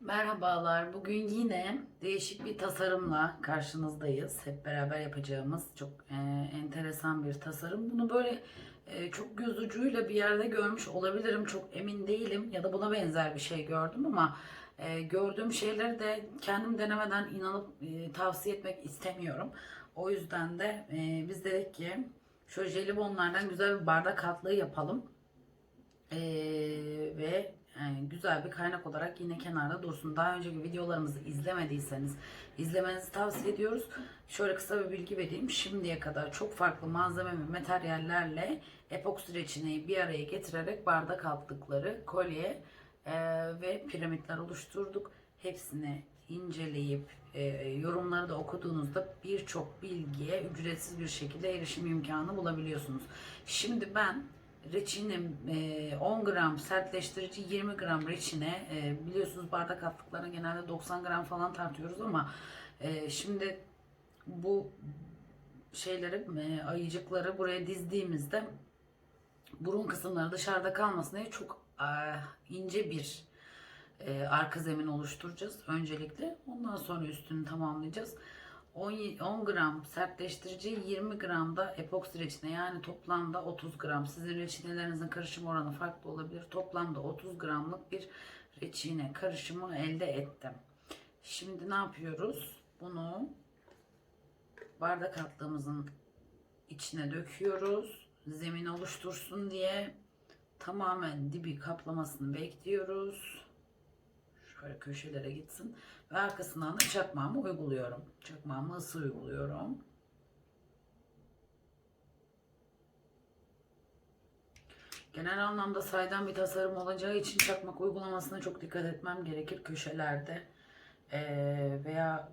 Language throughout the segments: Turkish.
Merhabalar. Bugün yine değişik bir tasarımla karşınızdayız. Hep beraber yapacağımız çok e, enteresan bir tasarım. Bunu böyle e, çok göz ucuyla bir yerde görmüş olabilirim. Çok emin değilim. Ya da buna benzer bir şey gördüm ama e, gördüğüm şeyleri de kendim denemeden inanıp e, tavsiye etmek istemiyorum. O yüzden de e, biz dedik ki şöyle jelibonlardan güzel bir bardak altlığı yapalım. Yani güzel bir kaynak olarak yine kenarda dursun. Daha önceki videolarımızı izlemediyseniz izlemenizi tavsiye ediyoruz. Şöyle kısa bir bilgi vereyim. Şimdiye kadar çok farklı malzeme ve materyallerle epoksi reçineyi bir araya getirerek bardak altlıkları, kolye e, ve piramitler oluşturduk. Hepsini inceleyip e, yorumları da okuduğunuzda birçok bilgiye ücretsiz bir şekilde erişim imkanı bulabiliyorsunuz. Şimdi ben reçinim e, 10 gram sertleştirici 20 gram reçine e, biliyorsunuz bardak altlıklarına genelde 90 gram falan tartıyoruz ama e, şimdi bu şeyleri e, ayıcıkları buraya dizdiğimizde burun kısımları dışarıda kalmasın diye çok e, ince bir e, arka zemin oluşturacağız öncelikle. Ondan sonra üstünü tamamlayacağız. 10, 10 gram sertleştirici, 20 gram da epoksi reçine yani toplamda 30 gram. Sizin reçinelerinizin karışım oranı farklı olabilir. Toplamda 30 gramlık bir reçine karışımı elde ettim. Şimdi ne yapıyoruz? Bunu bardak altlığımızın içine döküyoruz. Zemin oluştursun diye tamamen dibi kaplamasını bekliyoruz. Şöyle köşelere gitsin. Ve arkasından da çakmağımı uyguluyorum. Çakmağımı ısı uyguluyorum. Genel anlamda saydam bir tasarım olacağı için çakmak uygulamasına çok dikkat etmem gerekir köşelerde eee, veya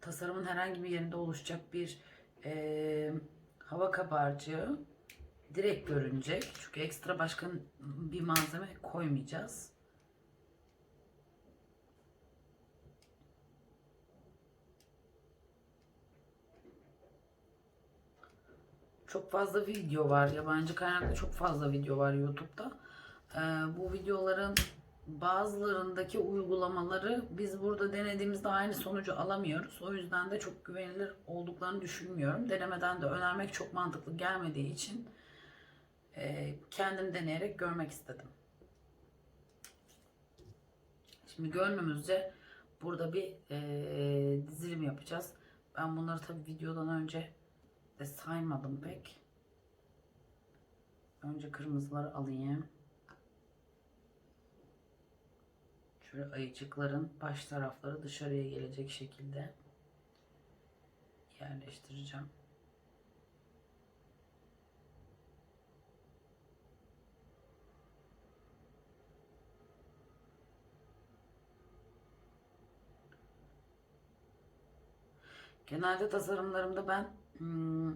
tasarımın herhangi bir yerinde oluşacak bir eee, hava kabarcığı direkt görünecek. Çünkü ekstra başka bir malzeme koymayacağız. Çok fazla video var. Yabancı kaynaklı çok fazla video var YouTube'da. Ee, bu videoların bazılarındaki uygulamaları biz burada denediğimizde aynı sonucu alamıyoruz. O yüzden de çok güvenilir olduklarını düşünmüyorum. Denemeden de önermek çok mantıklı gelmediği için e, kendim deneyerek görmek istedim. Şimdi gönlümüzce burada bir e, dizilim yapacağız. Ben bunları tabii videodan önce de saymadım pek. Önce kırmızıları alayım. Şöyle ayıcıkların baş tarafları dışarıya gelecek şekilde yerleştireceğim. Genelde tasarımlarımda ben hmm,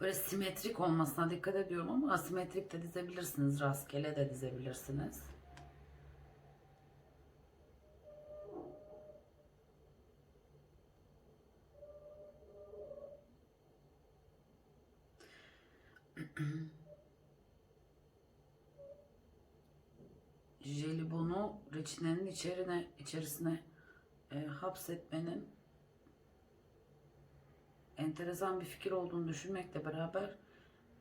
böyle simetrik olmasına dikkat ediyorum ama asimetrik de dizebilirsiniz. Rastgele de dizebilirsiniz. jelibonu reçinenin içerine içerisine e, hapsetmenin enteresan bir fikir olduğunu düşünmekle beraber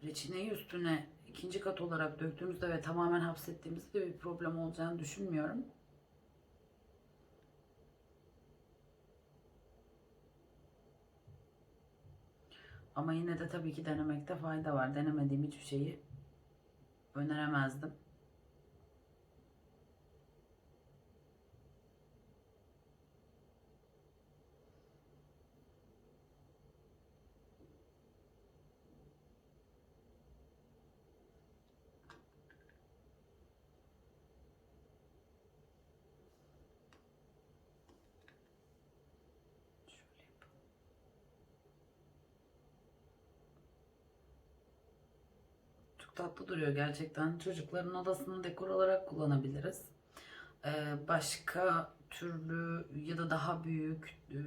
reçineyi üstüne ikinci kat olarak döktüğümüzde ve tamamen hapsettiğimizde bir problem olacağını düşünmüyorum. Ama yine de tabii ki denemekte fayda var. Denemediğim hiçbir şeyi öneremezdim. Tatlı duruyor gerçekten. Çocukların odasını dekor olarak kullanabiliriz. Ee, başka türlü ya da daha büyük e,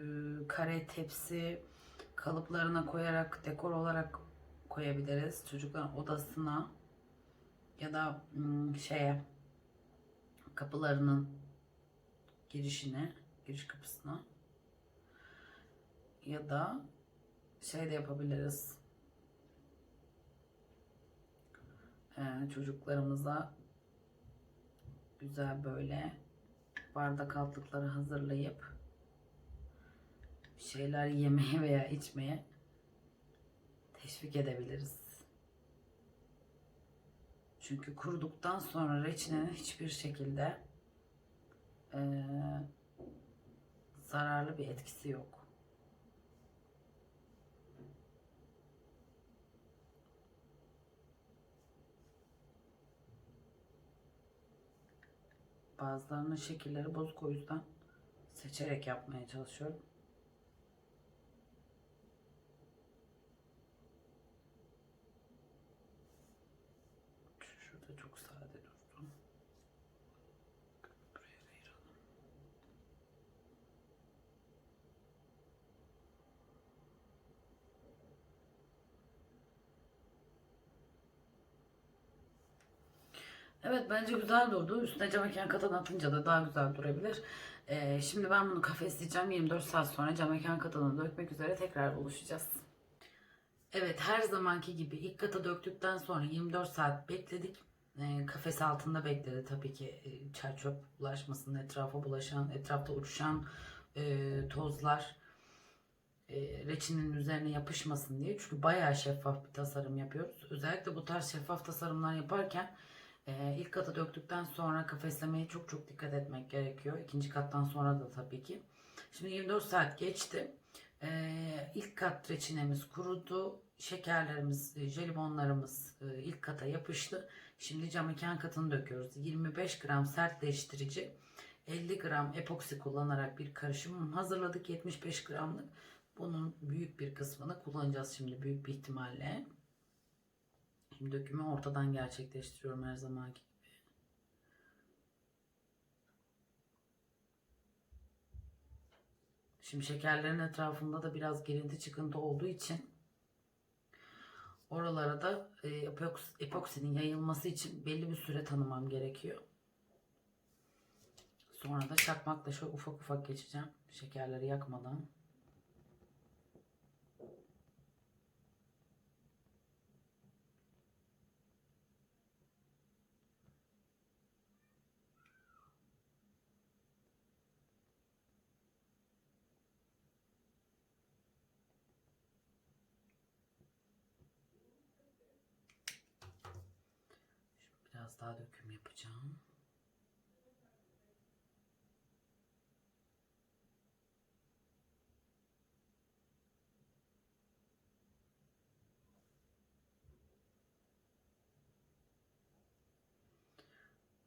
kare tepsi kalıplarına koyarak dekor olarak koyabiliriz. Çocukların odasına ya da hmm, şeye kapılarının girişine, giriş kapısına. Ya da şey de yapabiliriz. Ee, çocuklarımıza güzel böyle bardak altlıkları hazırlayıp bir şeyler yemeye veya içmeye teşvik edebiliriz. Çünkü kuruduktan sonra reçinenin hiçbir şekilde eee, zararlı bir etkisi yok. Bazılarının şekilleri bozuk o yüzden seçerek yapmaya çalışıyorum. Şurada çok sade dursun. Buraya da ayıralım. Evet bence güzel durdu. Üstüne cam mekan katını atınca da daha güzel durabilir. Ee, şimdi ben bunu kafesleyeceğim. 24 saat sonra cam mekan katını dökmek üzere tekrar buluşacağız. Evet her zamanki gibi ilk kata döktükten sonra 24 saat bekledik. Ee, kafes altında bekledi tabii ki e, çer çöp bulaşmasın, etrafa bulaşan, etrafta uçuşan e, tozlar e, reçinin üzerine yapışmasın diye. Çünkü bayağı şeffaf bir tasarım yapıyoruz. Özellikle bu tarz şeffaf tasarımlar yaparken e, ilk kata döktükten sonra kafeslemeye çok çok dikkat etmek gerekiyor. İkinci kattan sonra da tabii ki. Şimdi 24 saat geçti. Ee, ilk kat reçinemiz kurudu. Şekerlerimiz, e, jelibonlarımız e, ilk kata yapıştı. Şimdi cam mekan katını döküyoruz. 25 gram sertleştirici, 50 gram epoksi kullanarak bir karışım hazırladık. 75 gramlık. Bunun büyük bir kısmını kullanacağız şimdi büyük bir ihtimalle. Dökümü ortadan gerçekleştiriyorum her zamanki gibi. Şimdi şekerlerin etrafında da biraz girinti çıkıntı olduğu için oralara da e, epoks- epoksinin yayılması için belli bir süre tanımam gerekiyor. Sonra da çakmakla şöyle ufak ufak geçeceğim şekerleri yakmadan. Biraz daha döküm yapacağım.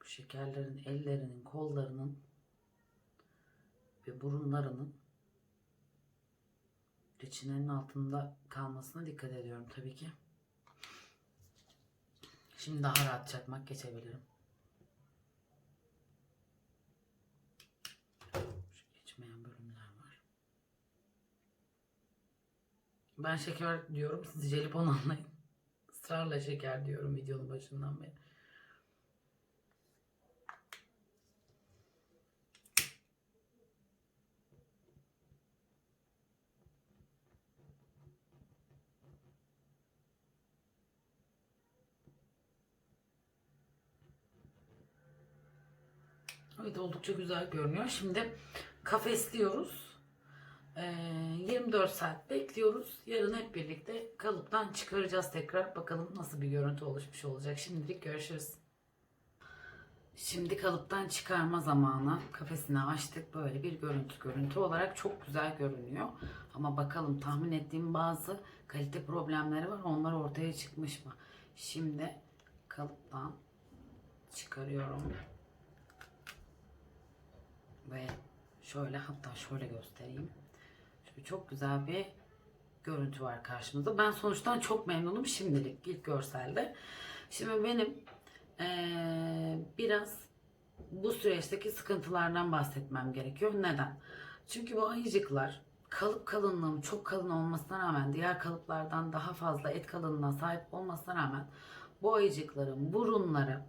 Bu şekerlerin ellerinin, kollarının ve burunlarının reçinenin altında kalmasına dikkat ediyorum tabii ki. Şimdi daha rahat çakmak geçebilirim. Şu geçmeyen bölümler var. Ben şeker diyorum, siz jelibon anlayın. Israrla şeker diyorum videonun başından beri. Evet oldukça güzel görünüyor. Şimdi kafesliyoruz. Ee, 24 saat bekliyoruz. Yarın hep birlikte kalıptan çıkaracağız tekrar. Bakalım nasıl bir görüntü oluşmuş olacak. Şimdilik görüşürüz. Şimdi kalıptan çıkarma zamanı. Kafesini açtık. Böyle bir görüntü. Görüntü olarak çok güzel görünüyor. Ama bakalım tahmin ettiğim bazı kalite problemleri var. Onlar ortaya çıkmış mı? Şimdi kalıptan çıkarıyorum. Ve şöyle hatta şöyle göstereyim. Şöyle çok güzel bir görüntü var karşımızda. Ben sonuçtan çok memnunum şimdilik ilk görselde. Şimdi benim eee, biraz bu süreçteki sıkıntılardan bahsetmem gerekiyor. Neden? Çünkü bu ayıcıklar kalıp kalınlığım çok kalın olmasına rağmen diğer kalıplardan daha fazla et kalınlığına sahip olmasına rağmen bu ayıcıkların burunları,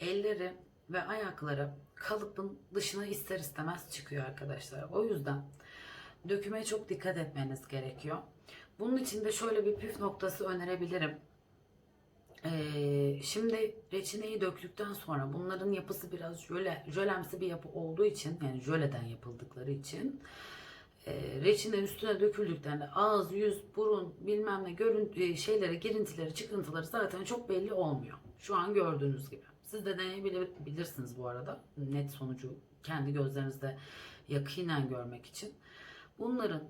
elleri ve ayakları kalıbın dışına ister istemez çıkıyor arkadaşlar. O yüzden döküme çok dikkat etmeniz gerekiyor. Bunun için de şöyle bir püf noktası önerebilirim. Ee, şimdi reçineyi döktükten sonra bunların yapısı biraz jöle, jölemsi bir yapı olduğu için yani jöleden yapıldıkları için e, reçine üstüne döküldüklerinde ağız, yüz, burun bilmem ne görüntü e, şeyleri, girintileri, çıkıntıları zaten çok belli olmuyor. Şu an gördüğünüz gibi. Siz de deneyebilirsiniz bu arada. Net sonucu kendi gözlerinizde yakinen görmek için. Bunların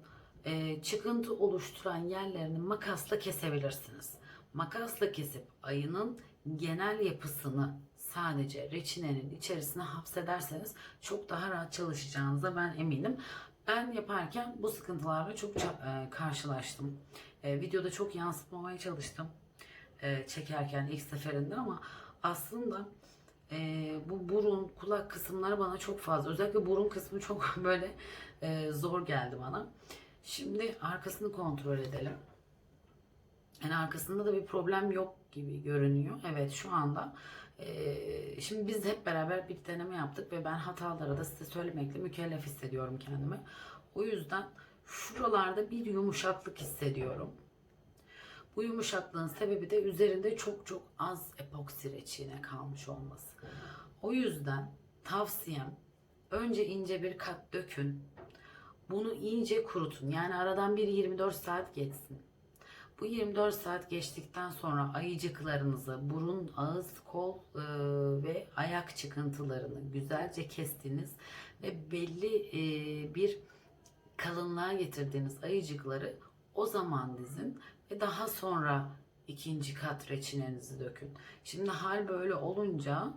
e, çıkıntı oluşturan yerlerini makasla kesebilirsiniz. Makasla kesip ayının genel yapısını sadece reçinenin içerisine hapsederseniz çok daha rahat çalışacağınıza ben eminim. Ben yaparken bu sıkıntılarla çok e, karşılaştım. E, videoda çok yansıtmamaya çalıştım e, çekerken ilk seferinde ama aslında e, bu burun, kulak kısımları bana çok fazla. Özellikle burun kısmı çok böyle e, zor geldi bana. Şimdi arkasını kontrol edelim. Yani arkasında da bir problem yok gibi görünüyor. Evet şu anda e, şimdi biz hep beraber bir deneme yaptık ve ben hatalara da size söylemekle mükellef hissediyorum kendimi. O yüzden şuralarda bir yumuşaklık hissediyorum. Bu yumuşaklığın sebebi de üzerinde çok çok az epoksi reçine kalmış olması. O yüzden tavsiyem önce ince bir kat dökün. Bunu iyice kurutun. Yani aradan bir 24 saat geçsin. Bu 24 saat geçtikten sonra ayıcıklarınızı, burun, ağız, kol e, ve ayak çıkıntılarını güzelce kestiğiniz ve belli e, bir kalınlığa getirdiğiniz ayıcıkları o zaman dizin ve daha sonra ikinci kat reçinenizi dökün. Şimdi hal böyle olunca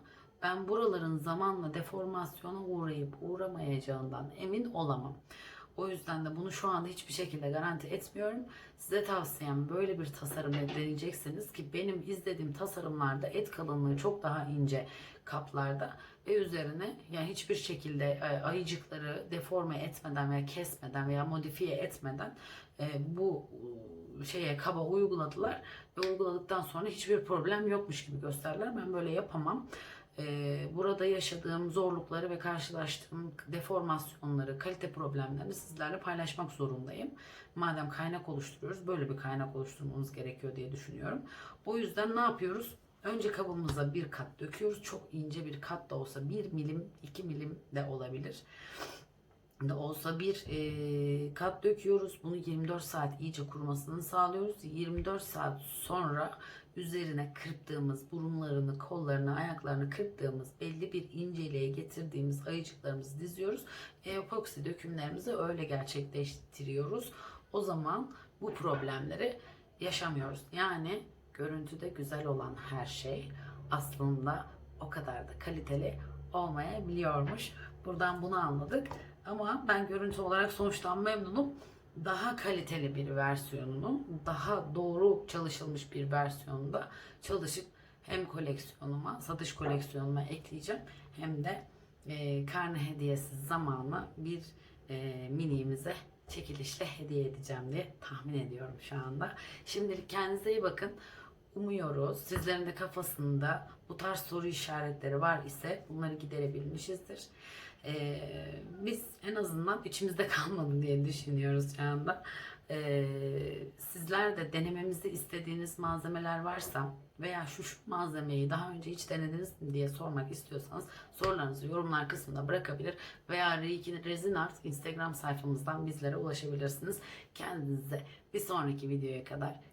ben buraların zamanla deformasyona uğrayıp uğramayacağından emin olamam. O yüzden de bunu şu anda hiçbir şekilde garanti etmiyorum. Size tavsiyem böyle bir tasarım deneyeceksiniz ki benim izlediğim tasarımlarda et kalınlığı çok daha ince kaplarda ve üzerine yani hiçbir şekilde e, ayıcıkları deforme etmeden veya kesmeden veya modifiye etmeden e, bu e, şeye kaba uyguladılar ve uyguladıktan sonra hiçbir problem yokmuş gibi gösterdiler. Ben böyle yapamam. Ee, burada yaşadığım zorlukları ve karşılaştığım deformasyonları, kalite problemlerini sizlerle paylaşmak zorundayım. Madem kaynak oluşturuyoruz, böyle bir kaynak oluşturmamız gerekiyor diye düşünüyorum. O yüzden ne yapıyoruz? Önce kabımıza bir kat döküyoruz. Çok ince bir kat da olsa 1 milim, 2 milim de olabilir de olsa bir e, kat döküyoruz. Bunu 24 saat iyice kurumasını sağlıyoruz. 24 saat sonra üzerine kırptığımız burunlarını, kollarını, ayaklarını kırptığımız belli bir inceliğe getirdiğimiz ayıcıklarımızı diziyoruz. Epoksi dökümlerimizi öyle gerçekleştiriyoruz. O zaman bu problemleri yaşamıyoruz. Yani görüntüde güzel olan her şey aslında o kadar da kaliteli olmayabiliyormuş. Buradan bunu anladık. Ama ben görüntü olarak sonuçtan memnunum. Daha kaliteli bir versiyonunu, daha doğru çalışılmış bir versiyonunda çalışıp hem koleksiyonuma, satış koleksiyonuma ekleyeceğim hem de e, karne hediyesi zamanı bir e, miniğimize çekilişle hediye edeceğim diye tahmin ediyorum şu anda. Şimdilik kendinize iyi bakın. Umuyoruz sizlerin de kafasında bu tarz soru işaretleri var ise bunları giderebilmişizdir. Ee, biz en azından içimizde kalmadı diye düşünüyoruz şu anda. Ee, sizler de denememizi istediğiniz malzemeler varsa veya şu, şu malzemeyi daha önce hiç denediniz mi diye sormak istiyorsanız sorularınızı yorumlar kısmında bırakabilir veya Rezin Art Instagram sayfamızdan bizlere ulaşabilirsiniz. Kendinize bir sonraki videoya kadar